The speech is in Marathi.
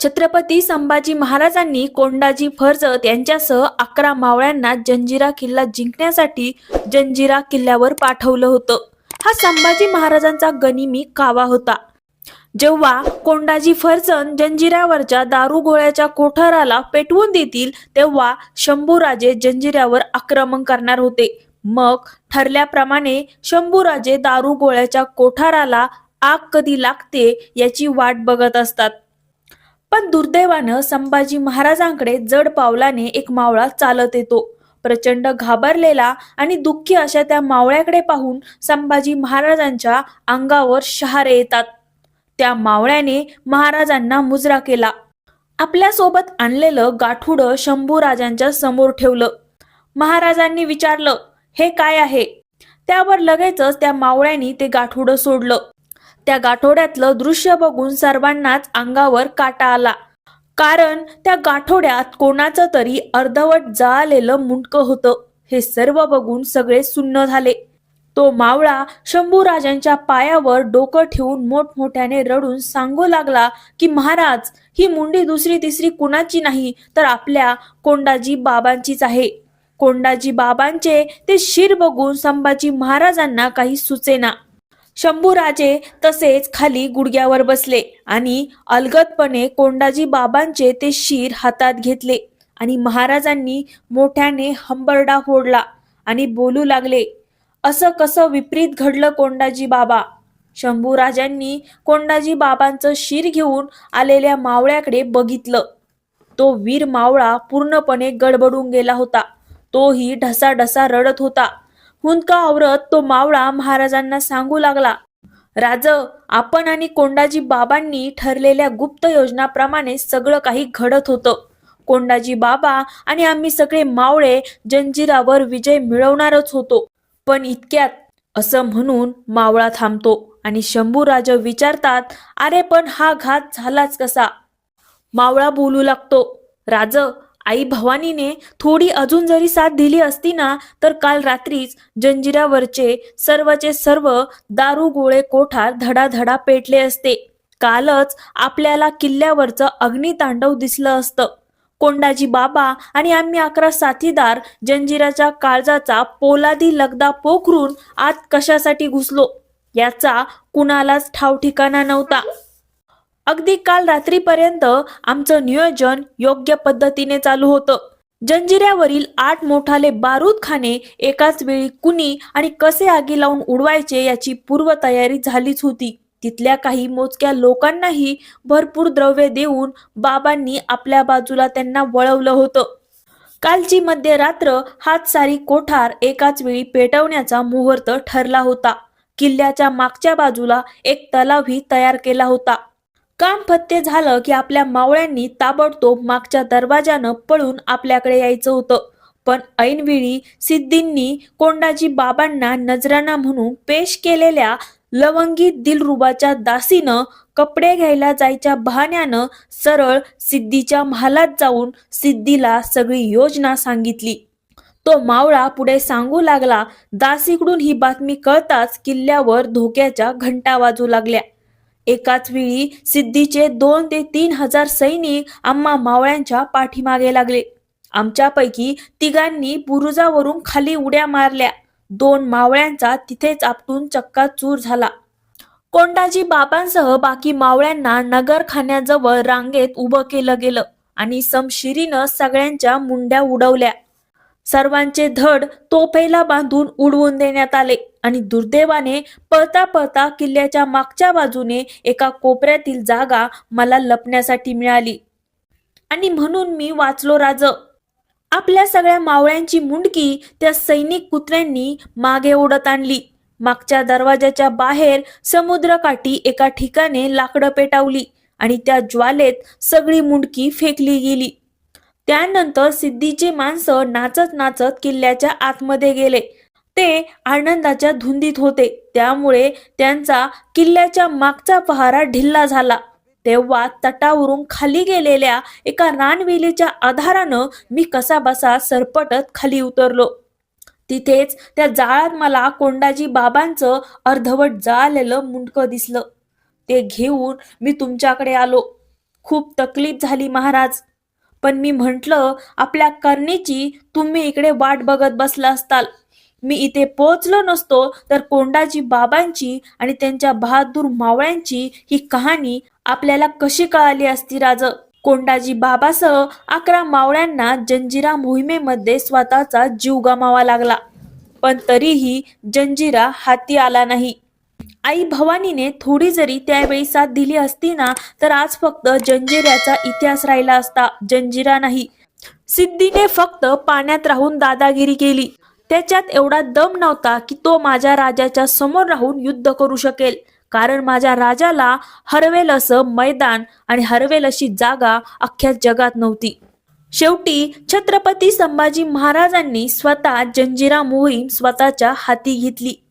छत्रपती संभाजी महाराजांनी कोंडाजी फर्जत यांच्यासह अकरा मावळ्यांना जंजिरा किल्ला जिंकण्यासाठी जंजिरा किल्ल्यावर पाठवलं होतं. हा संभाजी महाराजांचा गनिमी कावा होता. जेव्हा कोंडाजी फरसन जंजिऱ्यावरच्या दारुगोळ्याच्या कोठाराला पेटवून देतील तेव्हा शंभूराजे जंजिऱ्यावर आक्रमण करणार होते. मग ठरल्याप्रमाणे शंभूराजे दारुगोळ्याच्या कोठाराला आग कधी लागते याची वाट बघत असतात. पण दुर्दैवानं संभाजी महाराजांकडे जड पावलाने एक मावळा चालत येतो. प्रचंड घाबरलेला आणि दुःखी अशा त्या मावळ्याकडे पाहून संभाजी महाराजांच्या अंगावर शहारे येतात. त्या मावळ्याने महाराजांना मुजरा केला. आपल्यासोबत आणलेलं गाठुड शंभू राजांच्या समोर ठेवलं. महाराजांनी विचारलं हे काय आहे? त्यावर लगेचच त्या मावळ्यानी ते गाठुडं सोडलं. त्या गाठोड्यातलं दृश्य बघून सर्वांनाच अंगावर काटा आला. कारण त्या गाठोड्यात कोणाचं तरी अर्धवट जाळलेलं मुंडकं होतं. हे सर्व बघून सगळे सुन्न झाले. तो मावळा शंभूराजांच्या पायावर डोकं ठेवून मोठमोठ्याने रडून सांगू लागला की महाराज ही मुंडी दुसरी तिसरी कुणाची नाही तर आपल्या कोंडाजी बाबांचीच आहे. कोंडाजी बाबांचे ते शिर बघून संभाजी महाराजांना काही सुचेना. शंभूराजे तसेच खाली गुडघ्यावर बसले आणि अलगदपणे कोंडाजी बाबांचे ते शीर हातात घेतले आणि महाराजांनी मोठ्याने हंबरडा फोडला आणि बोलू लागले असं कसं विपरीत घडलं कोंडाजी बाबा शंभूराजांनी कोंडाजी बाबांचं शीर घेऊन आलेल्या मावळ्याकडे बघितलं. तो वीर मावळा पूर्णपणे गडबडून गेला होता. तोही ढसाढसा रडत होता. हुंदका आवरत तो मावळा महाराजांना सांगू लागला राज आपण आणि कोंडाजी बाबांनी ठरलेल्या गुप्त योजनाप्रमाणे सगळं काही घडत होतं. कोंडाजी बाबा आणि आम्ही सगळे मावळे जंजिरावर विजय मिळवणारच होतो. पण इतक्यात असं म्हणून मावळा थांबतो आणि शंभूराज विचारतात अरे पण हा घात झालाच कसा? मावळा बोलू लागतो राज आई भवानीने थोडी अजून जरी साथ दिली असती ना तर काल रात्रीच जंजिरावरचे सर्वचे सर्व दारू गोळे कोठार धडाधडा पेटले असते. कालच आपल्याला किल्ल्यावरचं अग्नितांडव दिसलं असतं. कोंडाजी बाबा आणि आम्ही अकरा साथीदार जंजिराच्या काळजाचा पोलादी लगदा पोखरून आत कशासाठी घुसलो? याचा कुणालाच ठाव ठिकाणा नव्हता. अगदी काल रात्रीपर्यंत आमचं नियोजन योग्य पद्धतीने चालू होतं. जंजिऱ्यावरील आठ मोठाले बारूद खाणे एकाच वेळी कुणी आणि कसे आगी लावून उडवायचे याची पूर्वतयारी झालीच होती. तिथल्या काही मोजक्या लोकांनाही भरपूर द्रव्य देऊन बाबांनी आपल्या बाजूला त्यांना वळवलं होतं. कालची मध्यरात्र हात सारी कोठार एकाच वेळी पेटवण्याचा मुहूर्त ठरला होता. किल्ल्याच्या मागच्या बाजूला एक तलावही तयार केला होता. काम फत्ते झालं की आपल्या मावळ्यांनी ताबडतोब मागच्या दरवाजानं पळून आपल्याकडे यायचं होतं. पण ऐनवेळी सिद्धींनी कोंडाजी बाबांना नजराणा म्हणून पेश केलेल्या लवंगी दिलरुबाच्या दासीनं कपडे घ्यायला जायच्या बहाण्यानं सरळ सिद्धीच्या महालात जाऊन सिद्धीला सगळी योजना सांगितली. तो मावळा पुढे सांगू लागला दासीकडून ही बातमी कळताच किल्ल्यावर धोक्याच्या घंटा वाजू लागल्या. एकाच वेळी सिद्धीचे दोन ते तीन हजार सैनिक आम्हा मावळ्यांच्या पाठीमागे लागले. आमच्यापैकी तिघांनी बुरुजावरून खाली उड्या मारल्या. दोन मावळ्यांचा तिथेच आपटून चक्का चूर झाला. कोंडाजी बाबांसह बाकी मावळ्यांना नगरखान्याजवळ रांगेत उभं केलं गेलं आणि समशिरीनं सगळ्यांच्या मुंड्या उडवल्या. सर्वांचे धड तोफेला बांधून उडवून देण्यात आले. आणि दुर्दैवाने पळता पळता किल्ल्याच्या मागच्या बाजूने एका कोपऱ्यातील जागा मला लपण्यासाठी मिळाली. आणि म्हणून मी वाचलो राज. आपल्या सगळ्या मावळ्यांची मुंडकी त्या सैनिक कुत्र्यांनी मागे ओढत आणली. मागच्या दरवाजाच्या बाहेर समुद्रकाठी एका ठिकाणी लाकडं पेटावली आणि त्या ज्वालेत सगळी मुंडकी फेकली गेली. त्यानंतर सिद्धीचे माणसं नाचत नाचत किल्ल्याच्या आतमध्ये गेले. ते आनंदाच्या धुंदीत होते. त्यामुळे त्यांचा किल्ल्याच्या मागचा पहारा ढिल्ला झाला. तेव्हा तटावरून खाली गेलेल्या एका रानवेलीच्या आधारानं मी कसा बसा सरपटत खाली उतरलो. तिथेच त्या जाळात मला कोंडाजी बाबांचं अर्धवट जाळलेलं मुंडकं दिसलं. ते घेऊन मी तुमच्याकडे आलो. खूप तकलीफ झाली महाराज. पण मी म्हंटल आपल्या करणीची तुम्ही इकडे वाट बघत बसला असताल. मी इथे पोहोचलो नसतो तर कोंडाजी बाबांची आणि त्यांच्या बहादूर मावळ्यांची ही कहाणी आपल्याला कशी कळाली असती राज? कोंडाजी बाबासह अकरा मावळ्यांना जंजिरा मोहिमेमध्ये स्वतःचा जीव गमावा लागला. पण तरीही जंजिरा हाती आला नाही. आई भवानीने थोडी जरी त्यावेळी साथ दिली असती ना तर आज फक्त जंजिऱ्याचा इतिहास राहिला असता. जंजिरा नाही. सिद्धीने फक्त पाण्यात राहून दादागिरी केली. त्याच्यात एवढा दम नव्हता की तो माझ्या राजाच्या समोर राहून युद्ध करू शकेल. कारण माझ्या राजाला हरवेल असं मैदान आणि हरवेल अशी जागा अख्ख्या जगात नव्हती. शेवटी छत्रपती संभाजी महाराजांनी स्वतः जंजिरा मोहीम स्वतःच्या हाती घेतली.